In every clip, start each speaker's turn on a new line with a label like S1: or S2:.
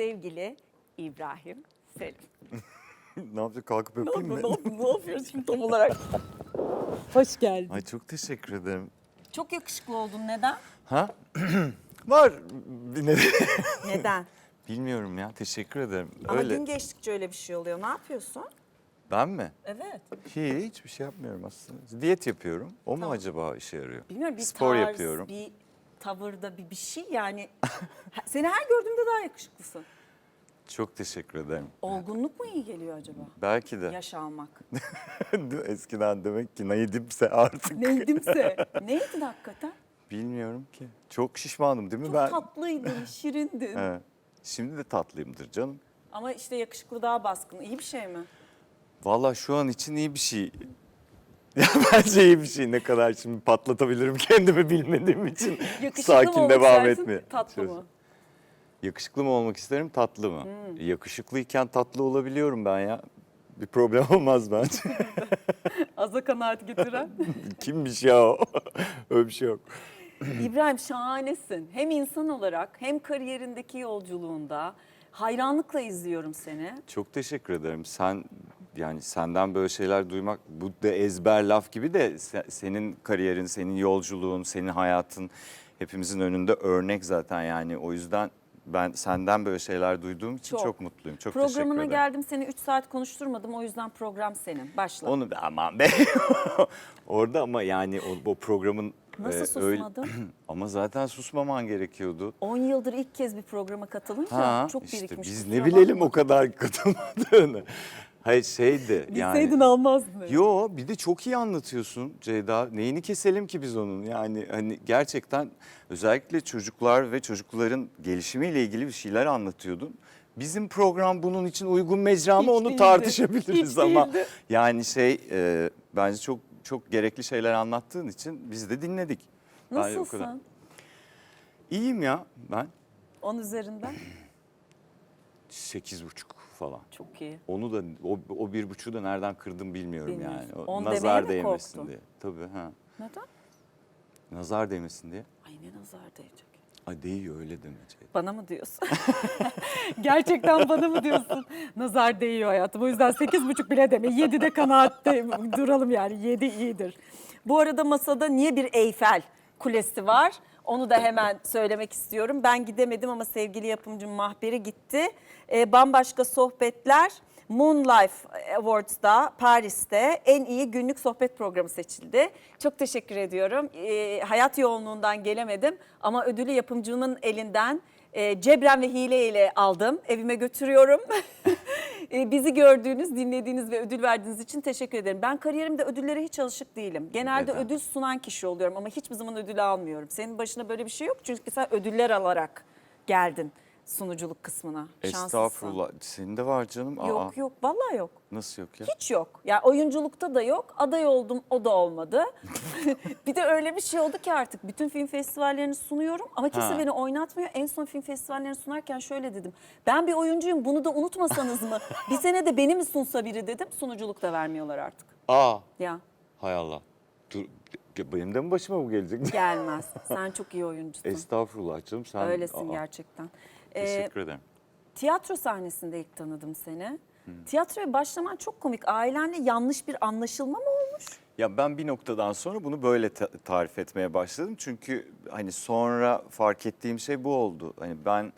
S1: sevgili İbrahim Selim.
S2: ne yapacak kalkıp
S1: Ne
S2: öpeyim mi?
S1: ne yapıyoruz şimdi tam olarak? Hoş geldin.
S2: Ay çok teşekkür ederim.
S1: Çok yakışıklı oldun. Neden?
S2: Ha? Var bir nedeni.
S1: Neden?
S2: Bilmiyorum ya teşekkür ederim.
S1: Ama
S2: Öyle.
S1: gün geçtikçe öyle bir şey oluyor. Ne yapıyorsun?
S2: Ben mi?
S1: Evet.
S2: Hiç bir şey yapmıyorum aslında. Diyet yapıyorum. O mu acaba işe yarıyor?
S1: Bilmiyorum bir
S2: Spor
S1: tarz,
S2: yapıyorum.
S1: bir tavırda bir bir şey yani. Seni her gördüğümde daha yakışıklısın.
S2: Çok teşekkür ederim.
S1: Olgunluk mu iyi geliyor acaba?
S2: Belki de.
S1: Yaş almak.
S2: Eskiden demek ki neydimse artık.
S1: Neydimse. Neydin hakikaten?
S2: Bilmiyorum ki. Çok şişmanım değil mi
S1: Çok
S2: ben?
S1: tatlıydın, şirindin.
S2: Evet. Şimdi de tatlıyımdır canım.
S1: Ama işte yakışıklı daha baskın. İyi bir şey mi?
S2: Vallahi şu an için iyi bir şey. Ya bence iyi bir şey. Ne kadar şimdi patlatabilirim kendimi bilmediğim için.
S1: Yakışıklı
S2: Sakin
S1: mı
S2: devam
S1: istersin,
S2: etmeye.
S1: Tatlı mı?
S2: Yakışıklı mı olmak isterim, tatlı mı?
S1: Hmm.
S2: Yakışıklıyken tatlı olabiliyorum ben ya. Bir problem olmaz bence.
S1: Aza kanaat getiren.
S2: Kimmiş ya o? Öyle bir şey yok.
S1: İbrahim şahanesin. Hem insan olarak hem kariyerindeki yolculuğunda. Hayranlıkla izliyorum seni.
S2: Çok teşekkür ederim. Sen yani senden böyle şeyler duymak bu da ezber laf gibi de se- senin kariyerin, senin yolculuğun, senin hayatın hepimizin önünde örnek zaten yani. O yüzden ben senden böyle şeyler duyduğum için
S1: Çok.
S2: çok, mutluyum. Çok teşekkür
S1: Programına
S2: ederim.
S1: geldim seni 3 saat konuşturmadım o yüzden program senin. Başla.
S2: Onu aman be. Orada ama yani o, o programın
S1: Nasıl
S2: e, öyle-
S1: susmadın?
S2: ama zaten susmaman gerekiyordu.
S1: 10 yıldır ilk kez bir programa katılınca çok
S2: işte
S1: birikmiş.
S2: biz
S1: kusura
S2: ne bilelim
S1: bakma.
S2: o kadar katılmadığını. Hayır şeydi yani.
S1: Bilseydin almazdın.
S2: Yo bir de çok iyi anlatıyorsun Ceyda. Neyini keselim ki biz onun? Yani hani gerçekten özellikle çocuklar ve çocukların gelişimiyle ilgili bir şeyler anlatıyordun. Bizim program bunun için uygun mecra mı
S1: Hiç
S2: onu
S1: değildi.
S2: tartışabiliriz
S1: Hiç
S2: ama
S1: değildi.
S2: yani şey e, bence çok çok gerekli şeyler anlattığın için biz de dinledik. Yani o kadar.
S1: Nasılsın?
S2: İyiyim ya ben.
S1: 10 üzerinden.
S2: Sekiz buçuk falan.
S1: Çok iyi.
S2: Onu da o, o bir buçuğu da nereden kırdım bilmiyorum
S1: Bilmiyorsun.
S2: yani. O
S1: On
S2: nazar
S1: demeye mi
S2: değmesin
S1: korktun?
S2: diye. Tabii ha.
S1: Neden?
S2: Nazar değmesin diye.
S1: Ay ne nazar değecek.
S2: Ay değiyor öyle deme Ceyda.
S1: Bana mı diyorsun? Gerçekten bana mı diyorsun? Nazar değiyor hayatım. O yüzden sekiz buçuk bile deme. Yedide kanaatte duralım yani. Yedi iyidir. Bu arada masada niye bir Eyfel Kulesi var? Onu da hemen söylemek istiyorum. Ben gidemedim ama sevgili yapımcım Mahberi gitti. Ee, bambaşka sohbetler. Moon Life Awards'da Paris'te en iyi günlük sohbet programı seçildi. Çok teşekkür ediyorum. Ee, hayat yoğunluğundan gelemedim ama ödülü yapımcımın elinden e, cebren ve hile ile aldım. Evime götürüyorum. E, bizi gördüğünüz, dinlediğiniz ve ödül verdiğiniz için teşekkür ederim. Ben kariyerimde ödüllere hiç alışık değilim. Genelde
S2: Neden?
S1: ödül sunan kişi oluyorum ama hiçbir zaman ödül almıyorum. Senin başına böyle bir şey yok çünkü sen ödüller alarak geldin sunuculuk kısmına. Şanslısın.
S2: Estağfurullah. Senin de var canım. Aa,
S1: Yok yok vallahi yok.
S2: Nasıl yok ya?
S1: Hiç yok. Yani oyunculukta da yok. Aday oldum o da olmadı. bir de öyle bir şey oldu ki artık bütün film festivallerini sunuyorum ama kimse
S2: Ha.
S1: beni oynatmıyor. En son film festivallerini sunarken şöyle dedim. Ben bir oyuncuyum bunu da unutmasanız mı? bir sene de beni mi sunsa biri dedim. Sunuculuk da vermiyorlar artık.
S2: Aa
S1: Ya
S2: hay Allah. Dur, benim de mi başıma bu gelecek?
S1: gelmez. Sen çok iyi oyuncusun.
S2: Estağfurullah canım. Sen,
S1: Öylesin
S2: Aa,
S1: gerçekten. Ee,
S2: Teşekkür ederim.
S1: Tiyatro sahnesinde ilk tanıdım seni. Tiyatroya başlaman çok komik. Ailenle yanlış bir anlaşılma mı olmuş?
S2: Ya ben bir noktadan sonra bunu böyle ta- tarif etmeye başladım. Çünkü hani sonra fark ettiğim şey bu oldu. Hani ben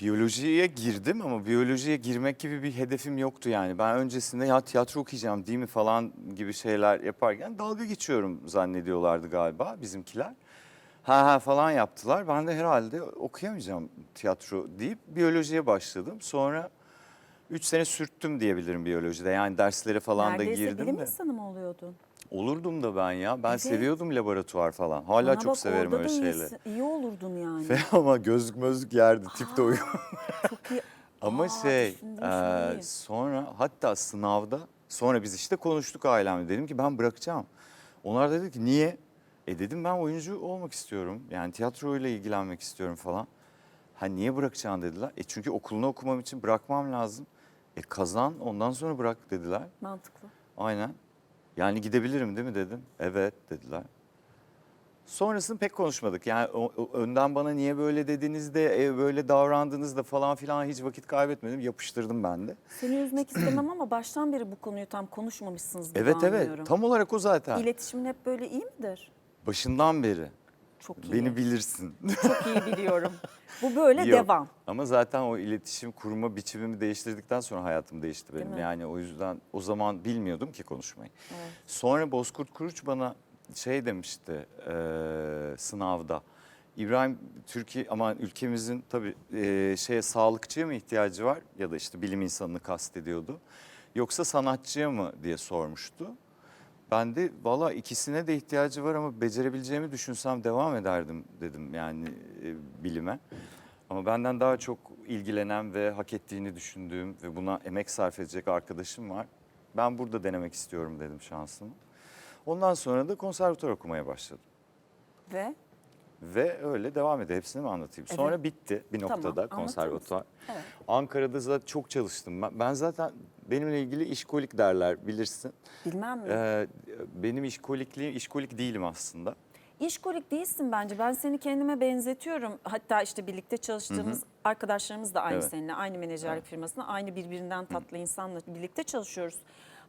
S2: biyolojiye girdim ama biyolojiye girmek gibi bir hedefim yoktu yani. Ben öncesinde ya tiyatro okuyacağım değil mi falan gibi şeyler yaparken dalga geçiyorum zannediyorlardı galiba bizimkiler. Ha ha falan yaptılar. Ben de herhalde okuyamayacağım tiyatro deyip biyolojiye başladım. Sonra 3 sene sürttüm diyebilirim biyolojide. Yani derslere falan da
S1: Neredeyse
S2: girdim
S1: bilim
S2: de.
S1: insanı mı oluyordun?
S2: Olurdum da ben ya. Ben
S1: Evet.
S2: seviyordum laboratuvar falan. Hala
S1: Bana
S2: çok
S1: bak,
S2: severim öyle
S1: da
S2: şeyleri.
S1: İyi olurdun yani.
S2: Ve ama gözlük mözlük yerdi. Tip de uygun.
S1: Çok iyi.
S2: Ama
S1: Aa,
S2: şey
S1: düşündüm şimdi.
S2: sonra hatta sınavda sonra biz işte konuştuk ailemle. Dedim ki ben bırakacağım. Onlar da dedi ki niye? E dedim ben oyuncu olmak istiyorum. Yani tiyatroyla ilgilenmek istiyorum falan. Ha niye bırakacaksın dediler. E çünkü okulunu okumam için bırakmam lazım. E kazan ondan sonra bırak dediler.
S1: Mantıklı.
S2: Aynen. Yani gidebilirim değil mi dedim. Evet dediler. Sonrasını pek konuşmadık. Yani o- o- önden bana niye böyle dediniz de e, böyle davrandınız da falan filan hiç vakit kaybetmedim. Yapıştırdım ben de.
S1: Seni üzmek istemem ama baştan beri bu konuyu tam konuşmamışsınız gibi
S2: Evet
S1: anlıyorum.
S2: evet tam olarak o zaten.
S1: İletişimin hep böyle iyi midir?
S2: Başından beri.
S1: Çok iyi.
S2: Beni bilirsin.
S1: Çok iyi biliyorum. Bu böyle
S2: Yok.
S1: devam.
S2: Ama zaten o iletişim kurma biçimimi değiştirdikten sonra hayatım değişti
S1: Değil
S2: benim.
S1: mi?
S2: Yani o yüzden o zaman bilmiyordum ki konuşmayı.
S1: Evet.
S2: Sonra Bozkurt Kuruç bana şey demişti e, sınavda. İbrahim Türkiye ama ülkemizin tabii e, şeye sağlıkçıya mı ihtiyacı var ya da işte bilim insanını kastediyordu. Yoksa sanatçıya mı diye sormuştu. Ben de valla ikisine de ihtiyacı var ama becerebileceğimi düşünsem devam ederdim dedim yani e, bilime. Ama benden daha çok ilgilenen ve hak ettiğini düşündüğüm ve buna emek sarf edecek arkadaşım var. Ben burada denemek istiyorum dedim şansımı. Ondan sonra da konservatuar okumaya başladım.
S1: Ve
S2: Ve öyle devam ediyor. Hepsini mi anlatayım?
S1: Evet.
S2: Sonra bitti bir
S1: Tamam,
S2: noktada
S1: anlatır
S2: konservatuar.
S1: evet.
S2: Ankara'da zaten çok çalıştım. Ben, ben zaten benimle ilgili işkolik derler bilirsin.
S1: bilmem mi?
S2: Ee, benim işkolikliğim, işkolik değilim aslında.
S1: İşkolik değilsin bence. Ben seni kendime benzetiyorum. Hatta işte birlikte çalıştığımız arkadaşlarımız da aynı
S2: Evet.
S1: seninle. Aynı menajerlik firmasında aynı birbirinden tatlı insanla birlikte çalışıyoruz.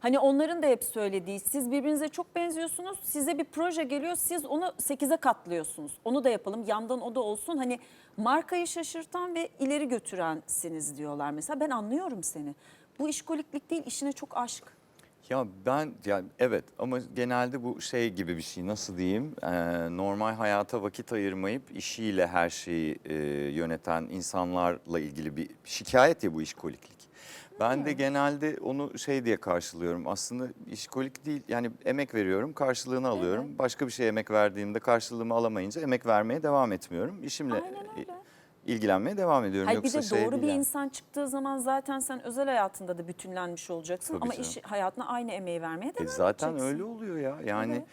S1: Hani onların da hep söylediği siz birbirinize çok benziyorsunuz. Size bir proje geliyor siz onu 8'e katlıyorsunuz. Onu da yapalım yandan o da olsun. Hani markayı şaşırtan ve ileri götürensiniz diyorlar mesela. Ben anlıyorum seni. Bu işkoliklik değil işine çok aşk.
S2: Ya ben yani evet ama genelde bu şey gibi bir şey nasıl diyeyim Ee, normal hayata vakit ayırmayıp işiyle her şeyi e, yöneten insanlarla ilgili bir şikayet ya bu işkoliklik. Ben de genelde onu şey diye karşılıyorum aslında işkolik değil yani emek veriyorum karşılığını alıyorum. Başka bir şeye emek verdiğimde karşılığımı alamayınca emek vermeye devam etmiyorum. İşimle
S1: Aynen öyle.
S2: E, ilgilenmeye devam ediyorum.
S1: Hayır bir
S2: Yoksa
S1: de
S2: şey
S1: doğru
S2: değil
S1: bir insan çıktığı zaman zaten sen özel hayatında da bütünlenmiş olacaksın
S2: Tabii
S1: ama
S2: canım.
S1: iş hayatına aynı emeği vermeye
S2: E
S1: devam
S2: zaten
S1: edeceksin.
S2: öyle oluyor ya. Yani
S1: Evet.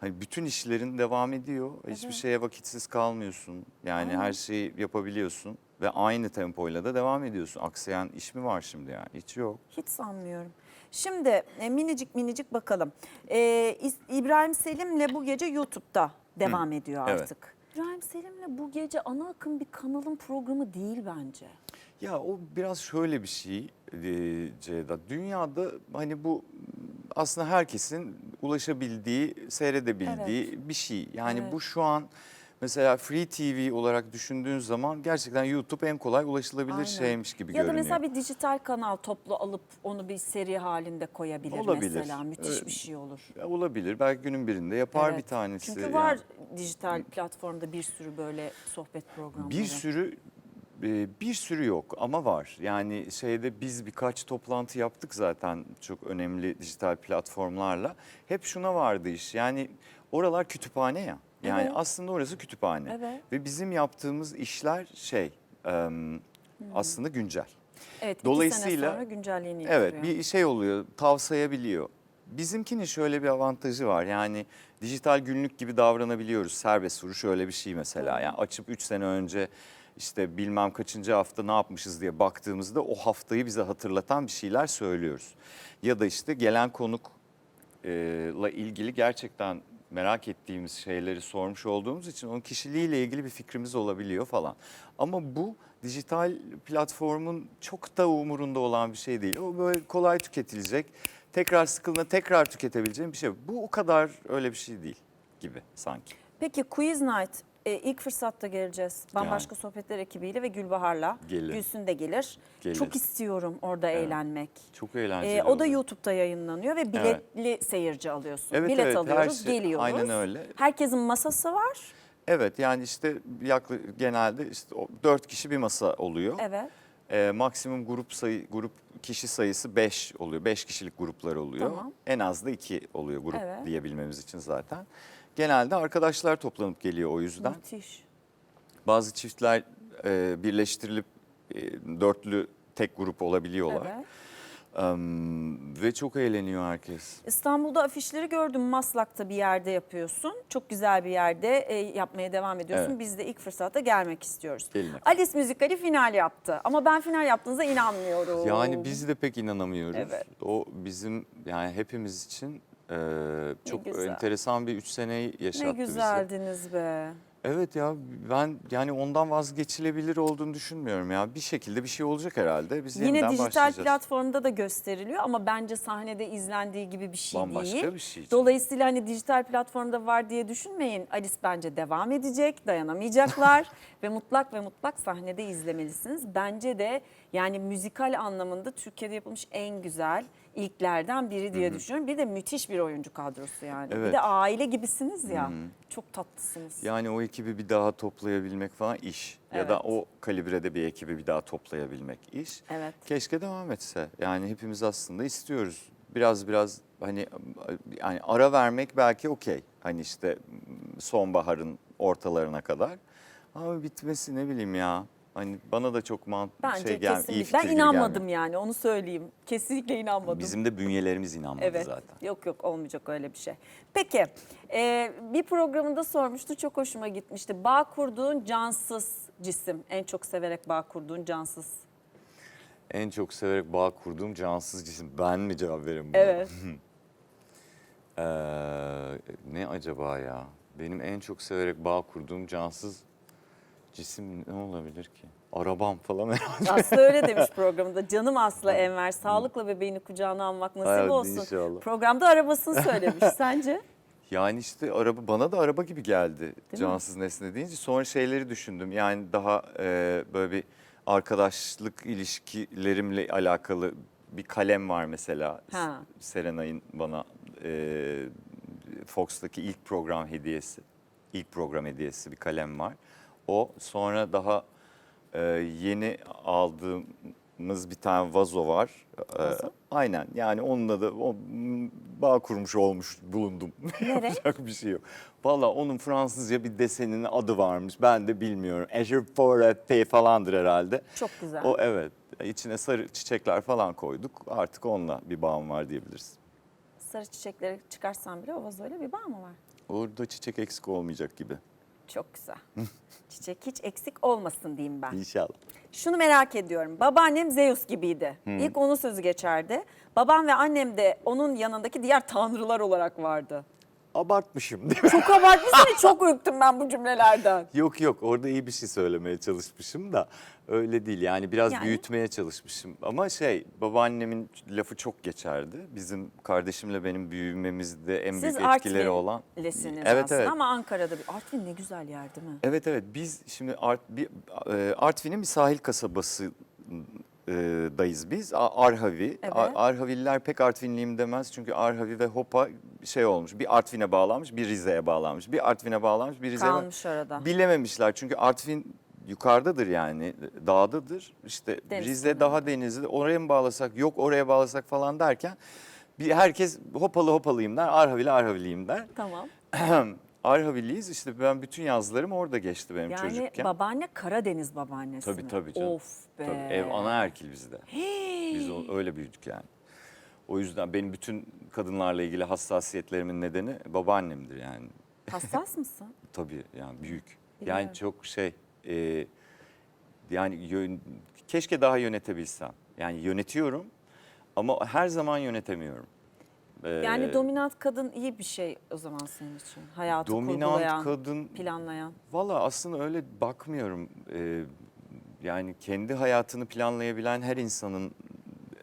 S2: hani bütün işlerin devam ediyor. Hiçbir
S1: Evet.
S2: şeye vakitsiz kalmıyorsun. Yani
S1: Aynen.
S2: her şeyi yapabiliyorsun ve aynı tempoyla da devam ediyorsun. Aksayan iş mi var şimdi yani? Hiç yok.
S1: Hiç sanmıyorum. Şimdi e, minicik minicik bakalım. Ee, İbrahim Selim'le bu gece YouTube'da devam ediyor
S2: evet.
S1: İbrahim Selim'le bu gece ana akım bir kanalın programı değil bence.
S2: Ya o biraz şöyle bir şey e, Ceyda. Dünyada hani bu aslında herkesin ulaşabildiği, seyredebildiği bir şey. Yani
S1: Evet.
S2: bu şu an mesela Free TV olarak düşündüğün zaman gerçekten YouTube en kolay ulaşılabilir
S1: Aynen.
S2: şeymiş gibi
S1: Ya da
S2: görünüyor.
S1: mesela bir dijital kanal toplu alıp onu bir seri halinde koyabilir
S2: Olabilir.
S1: mesela. Müthiş
S2: Ee,
S1: bir şey olur.
S2: Ya Olabilir. Belki günün birinde yapar
S1: Evet.
S2: bir tanesi.
S1: Çünkü
S2: yani.
S1: var dijital platformda bir sürü böyle sohbet programları.
S2: Bir sürü e, bir sürü yok ama var. Yani şeyde biz birkaç toplantı yaptık zaten çok önemli dijital platformlarla. Hep şuna vardı iş. Yani oralar kütüphane ya. Yani
S1: Evet.
S2: aslında orası kütüphane.
S1: Evet.
S2: Ve bizim yaptığımız işler şey em, aslında güncel.
S1: Evet, iki
S2: Dolayısıyla-
S1: sene sonra güncelliğini
S2: Evet bir şey oluyor tavsayabiliyor. Bizimkinin şöyle bir avantajı var yani dijital günlük gibi davranabiliyoruz. Serbest vuruş öyle bir şey mesela. Yani açıp 3 sene önce işte bilmem kaçıncı hafta ne yapmışız diye baktığımızda o haftayı bize hatırlatan bir şeyler söylüyoruz. Ya da işte gelen konukla ilgili gerçekten merak ettiğimiz şeyleri sormuş olduğumuz için onun kişiliğiyle ilgili bir fikrimiz olabiliyor falan. Ama bu dijital platformun çok da umurunda olan bir şey değil. O böyle kolay tüketilecek, tekrar sıkıldığında tekrar tüketebileceğim bir şey. Bu o kadar öyle bir şey değil gibi sanki.
S1: Peki Quiz Night e, ilk fırsatta geleceğiz. Bambaşka Sohbetler ekibiyle ve Gülbahar'la.
S2: Gelir.
S1: Gülsün de gelir.
S2: Gelir.
S1: Çok istiyorum orada eğlenmek.
S2: Çok eğlenceli.
S1: E, o da. YouTube'da yayınlanıyor ve biletli seyirci alıyorsun.
S2: Evet,
S1: Bilet
S2: evet,
S1: alıyoruz,
S2: şey-
S1: geliyoruz.
S2: aynen öyle.
S1: Herkesin masası var.
S2: Evet yani işte yaklaşık genelde işte dört kişi bir masa oluyor.
S1: Evet.
S2: Ee, maksimum grup sayı grup kişi sayısı 5 oluyor. 5 kişilik gruplar oluyor.
S1: Tamam.
S2: En az da 2 oluyor grup
S1: Evet.
S2: diyebilmemiz için zaten. Genelde arkadaşlar toplanıp geliyor o yüzden.
S1: Müthiş.
S2: Bazı çiftler e, birleştirilip e, dörtlü tek grup olabiliyorlar.
S1: Evet.
S2: Em, ve çok eğleniyor herkes.
S1: İstanbul'da afişleri gördüm. Maslak'ta bir yerde yapıyorsun. Çok güzel bir yerde e, yapmaya devam ediyorsun.
S2: Evet.
S1: Biz de ilk fırsatta gelmek istiyoruz.
S2: Gelin.
S1: Alice Müzikali final yaptı. Ama ben final yaptığınıza inanmıyorum.
S2: Yani biz de pek inanamıyoruz.
S1: Evet.
S2: O bizim yani hepimiz için Ee, çok
S1: güzel.
S2: enteresan bir üç seneyi yaşattı
S1: Ne güzeldiniz be.
S2: Evet ya ben yani ondan vazgeçilebilir olduğunu düşünmüyorum ya. Bir şekilde bir şey olacak herhalde. Biz
S1: Yine dijital platformda da gösteriliyor ama bence sahnede izlendiği gibi bir şey
S2: Bambaşka
S1: değil.
S2: bir şey.
S1: Dolayısıyla hani dijital platformda var diye düşünmeyin. Alice bence devam edecek, dayanamayacaklar ve mutlak ve mutlak sahnede izlemelisiniz. Bence de yani müzikal anlamında Türkiye'de yapılmış en güzel ilklerden biri diye düşünüyorum. Bir de müthiş bir oyuncu kadrosu yani. Bir
S2: Evet.
S1: de aile gibisiniz ya. Çok tatlısınız.
S2: Yani o ekibi bir daha toplayabilmek falan iş. Ya da
S1: Evet.
S2: o kalibrede bir ekibi bir daha toplayabilmek iş.
S1: Evet.
S2: Keşke devam etse. Yani hepimiz aslında istiyoruz. Biraz biraz hani yani ara vermek belki okey. Hani işte sonbaharın ortalarına kadar. Ama bitmesi ne bileyim ya. Hani bana da çok man
S1: Bence
S2: şey gel iyi
S1: kesinlikle. Ben inanmadım
S2: gelmiyor.
S1: yani onu söyleyeyim. Kesinlikle inanmadım.
S2: Bizim de bünyelerimiz inanmadı
S1: Evet.
S2: zaten.
S1: Yok yok olmayacak öyle bir şey. Peki e, bir programında sormuştu çok hoşuma gitmişti. Bağ kurduğun cansız cisim. En çok severek bağ kurduğun cansız.
S2: En çok severek bağ kurduğum cansız cisim. Ben mi cevap veririm buna?
S1: Evet.
S2: Ee, ne acaba ya? Benim en çok severek bağ kurduğum cansız cisim ne olabilir ki? Arabam falan herhalde.
S1: Aslı öyle demiş programında. Canım Aslı Enver sağlıkla bebeğini kucağına almak nasip
S2: Hayır,
S1: olsun.
S2: inşallah.
S1: Programda arabasını söylemiş. Sence?
S2: Yani işte araba bana da araba gibi geldi cansız nesne deyince. Sonra şeyleri düşündüm. Yani daha e, böyle bir arkadaşlık ilişkilerimle alakalı bir kalem var mesela.
S1: Ha.
S2: Serenay'ın bana e, Fox'taki ilk program hediyesi. İlk program hediyesi bir kalem var. O sonra daha e, yeni aldığımız bir tane vazo var. E,
S1: Vazo?
S2: aynen yani onunla da o, m, bağ kurmuş olmuş bulundum. Yapacak bir şey yok. Valla onun Fransızca bir deseninin adı varmış. Ben de bilmiyorum. Azure Forêt falandır herhalde.
S1: Çok güzel.
S2: O evet. İçine sarı çiçekler falan koyduk. Artık onunla bir bağım var diyebiliriz.
S1: Sarı çiçekleri çıkarsan bile o vazoyla bir bağ mı var?
S2: Orada çiçek eksik olmayacak gibi.
S1: Çok güzel. Çiçek hiç eksik olmasın diyeyim ben.
S2: İnşallah.
S1: Şunu merak ediyorum. Babaannem Zeus gibiydi. İlk onun sözü geçerdi. Babam ve annem de onun yanındaki diğer tanrılar olarak vardı.
S2: Abartmışım değil mi?
S1: Çok abartmışsın çok ürktüm ben bu cümlelerden.
S2: yok yok orada iyi bir şey söylemeye çalışmışım da öyle değil. Yani biraz
S1: Yani?
S2: büyütmeye çalışmışım. Ama şey babaannemin lafı çok geçerdi. Bizim kardeşimle benim büyümemizde en
S1: Siz
S2: büyük etkileri olan.
S1: Artvinlisiniz
S2: Evet
S1: aslında
S2: evet.
S1: ama Ankara'da bir Artvin ne güzel yer değil mi?
S2: Evet evet biz şimdi Art, bir, e, Artvin'in bir sahil kasabası dayız biz. Arhavi.
S1: Evet.
S2: A- Arhavililer pek Artvinliyim demez çünkü Arhavi ve Hopa şey olmuş. Bir Artvin'e bağlanmış, bir Rize'ye bağlanmış. Bir Artvin'e bağlanmış, bir Rize'ye
S1: Kalmış arada.
S2: Bilememişler çünkü Artvin yukarıdadır yani dağdadır. İşte
S1: Deniz
S2: Rize daha denizli. Oraya mı bağlasak yok oraya bağlasak falan derken bir herkes hopalı hopalıyım der. Arhavili Arhaviliyim der.
S1: Tamam.
S2: Arhaviliyiz işte ben bütün yazlarım orada geçti benim
S1: Yani
S2: çocukken.
S1: babaanne Karadeniz babaannesi
S2: Tabii
S1: mi?
S2: tabii canım.
S1: Of be.
S2: Tabii, ev ana erkil bizde. Biz o- öyle büyüdük yani. O yüzden benim bütün kadınlarla ilgili hassasiyetlerimin nedeni babaannemdir yani.
S1: Hassas mısın?
S2: Tabii yani büyük.
S1: Biliyorum.
S2: Yani çok şey e, yani yön- keşke daha yönetebilsem. Yani yönetiyorum ama her zaman yönetemiyorum. Ee,
S1: Yani dominant kadın iyi bir şey o zaman senin için. Hayatı
S2: dominant
S1: kurgulayan,
S2: kadın
S1: planlayan.
S2: Valla aslında öyle bakmıyorum. Ee, yani kendi hayatını planlayabilen her insanın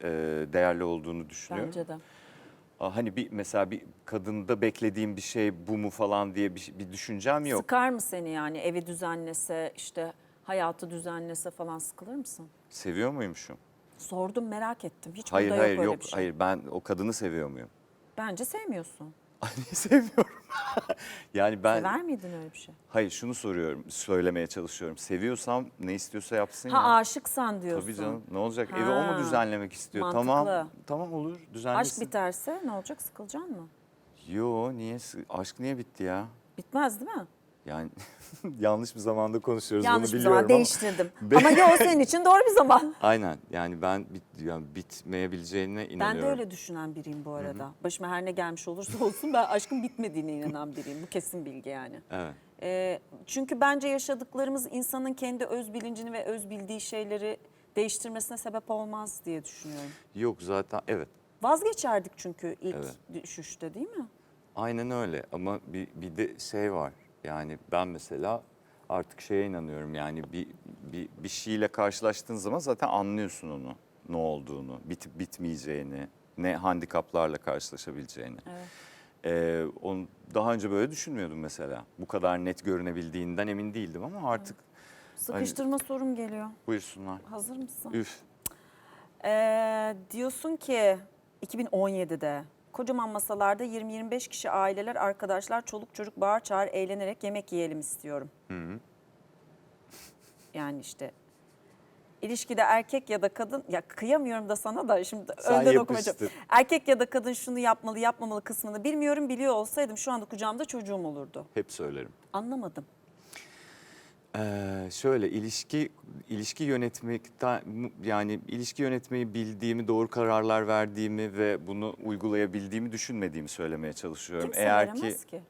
S2: e, değerli olduğunu düşünüyorum.
S1: Bence de.
S2: Hani bir mesela bir kadında beklediğim bir şey bu mu falan diye bir, bir düşüncem yok.
S1: Sıkar mı seni yani evi düzenlese işte hayatı düzenlese falan sıkılır mısın?
S2: Seviyor muymuşum?
S1: Sordum merak ettim. Hiç
S2: Hayır
S1: burada
S2: hayır
S1: yok öyle
S2: yok
S1: bir şey.
S2: hayır ben o kadını seviyor muyum?
S1: Bence sevmiyorsun.
S2: Ay niye sevmiyorum? yani ben
S1: Sever miydin öyle bir şey?
S2: hayır şunu soruyorum söylemeye çalışıyorum. Seviyorsam ne istiyorsa yapsın
S1: Ha
S2: ya.
S1: aşıksan diyorsun.
S2: Tabii canım ne olacak evi o
S1: Ha,
S2: mu düzenlemek istiyor?
S1: mantıklı.
S2: Tamam tamam olur
S1: Aşk
S2: düzenlesin.
S1: biterse ne olacak sıkılacaksın mı?
S2: Yo niye aşk niye bitti ya?
S1: Bitmez değil mi?
S2: Yani yanlış bir zamanda konuşuyoruz
S1: Yanlış
S2: bunu
S1: bir
S2: biliyorum
S1: zaman
S2: ama.
S1: değiştirdim.
S2: Be-
S1: Ama ya o senin için doğru bir zaman.
S2: Aynen yani ben bit, yani bitmeyebileceğine
S1: Ben
S2: inanıyorum.
S1: de öyle düşünen biriyim bu arada. Başıma her ne gelmiş olursa olsun ben aşkın bitmediğine inanan biriyim. Bu kesin bilgi yani.
S2: Evet.
S1: Ee, çünkü bence yaşadıklarımız insanın kendi öz bilincini ve öz bildiği şeyleri değiştirmesine sebep olmaz diye düşünüyorum.
S2: Yok zaten evet
S1: Vazgeçerdik çünkü ilk
S2: Evet.
S1: düşüşte değil mi?
S2: Aynen öyle ama bir, bir de şey var. Yani ben mesela artık şeye inanıyorum yani bir, bir, bir şeyle karşılaştığın zaman zaten anlıyorsun onu ne olduğunu, bitip bitmeyeceğini, ne handikaplarla karşılaşabileceğini.
S1: Evet.
S2: Ee, onu daha önce böyle düşünmüyordum mesela. Bu kadar net görünebildiğinden emin değildim ama artık
S1: Sıkıştırma sorum geliyor.
S2: buyursunlar.
S1: Hazır mısın?
S2: Üf.
S1: Ee, diyorsun ki 2017'de kocaman masalarda 20-25 kişi aileler, arkadaşlar, çoluk çocuk bağır çağır eğlenerek yemek yiyelim istiyorum. Yani işte ilişkide erkek ya da kadın ya kıyamıyorum da sana da şimdi
S2: Sen
S1: önden okumayacağım.
S2: yapıştır.
S1: Erkek ya da kadın şunu yapmalı yapmamalı kısmını bilmiyorum biliyor olsaydım şu anda kucağımda çocuğum olurdu.
S2: Hep söylerim.
S1: Anlamadım.
S2: Ee, şöyle ilişki ilişki yönetmekten yani ilişki yönetmeyi bildiğimi, doğru kararlar verdiğimi ve bunu uygulayabildiğimi düşünmediğimi söylemeye çalışıyorum.
S1: Kimse
S2: Eğer ki
S1: ki.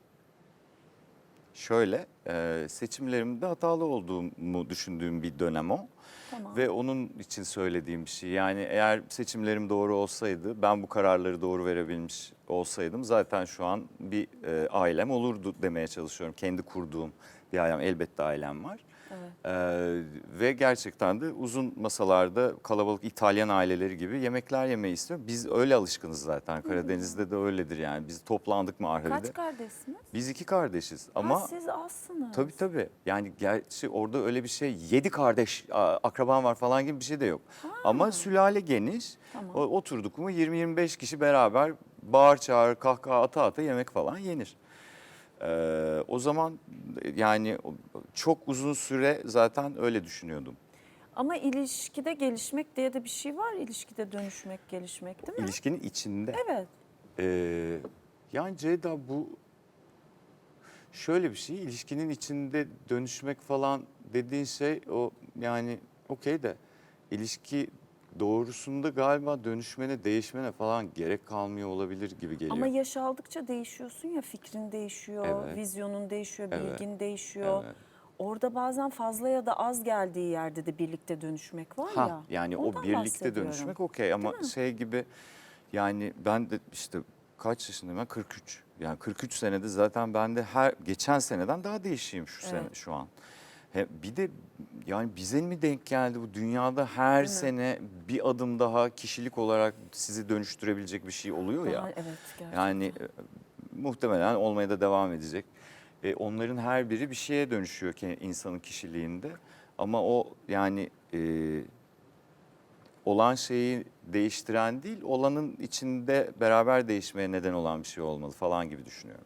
S2: şöyle e, seçimlerimde hatalı olduğumu düşündüğüm bir dönem o.
S1: Tamam.
S2: Ve onun için söylediğim bir şey. Yani eğer seçimlerim doğru olsaydı, ben bu kararları doğru verebilmiş olsaydım zaten şu an bir e, ailem olurdu demeye çalışıyorum. Kendi kurduğum bir ailem, elbette ailem var.
S1: Evet.
S2: Ee, ve gerçekten de uzun masalarda kalabalık İtalyan aileleri gibi yemekler yemeyi istiyorum. Biz öyle alışkınız zaten. Karadeniz'de de öyledir yani. Biz toplandık mı Arhavi'de?
S1: Kaç kardeşsiniz?
S2: Biz iki kardeşiz
S1: Ama ha, siz azsınız.
S2: Tabii tabii. Yani gerçi orada öyle bir şey yedi kardeş akraban var falan gibi bir şey de yok. Ama sülale geniş.
S1: Tamam.
S2: Oturduk mu 20-25 kişi beraber bağır çağır kahkaha ata ata yemek falan yenir. Ee, o zaman yani çok uzun süre zaten öyle düşünüyordum.
S1: Ama ilişkide gelişmek diye de bir şey var. İlişkide dönüşmek, gelişmek değil mi?
S2: İlişkinin içinde.
S1: Evet.
S2: Ee, yani Ceyda bu şöyle bir şey ilişkinin içinde dönüşmek falan dediğin şey o yani okey de ilişki doğrusunda galiba dönüşmene değişmene falan gerek kalmıyor olabilir gibi geliyor.
S1: Ama yaş aldıkça değişiyorsun ya fikrin değişiyor,
S2: Evet.
S1: vizyonun değişiyor,
S2: Evet.
S1: bilgin değişiyor.
S2: Evet.
S1: Orada bazen fazla ya da az geldiği yerde de birlikte dönüşmek var
S2: Ha,
S1: ya.
S2: yani o birlikte dönüşmek okey ama şey gibi yani ben de işte kaç yaşındayım ben 43. Yani 43 senede zaten ben de her geçen seneden daha değişeyim şu sene
S1: Evet.
S2: şu an. He, bir de yani bize mi denk geldi bu dünyada her
S1: Değil mi?
S2: sene bir adım daha kişilik olarak sizi dönüştürebilecek bir şey oluyor ya.
S1: Evet gerçekten.
S2: Yani e, muhtemelen olmaya da devam edecek. E, onların her biri bir şeye dönüşüyor ki insanın kişiliğinde. Ama o yani e, olan şeyi değiştiren değil, olanın içinde beraber değişmeye neden olan bir şey olmalı falan gibi düşünüyorum.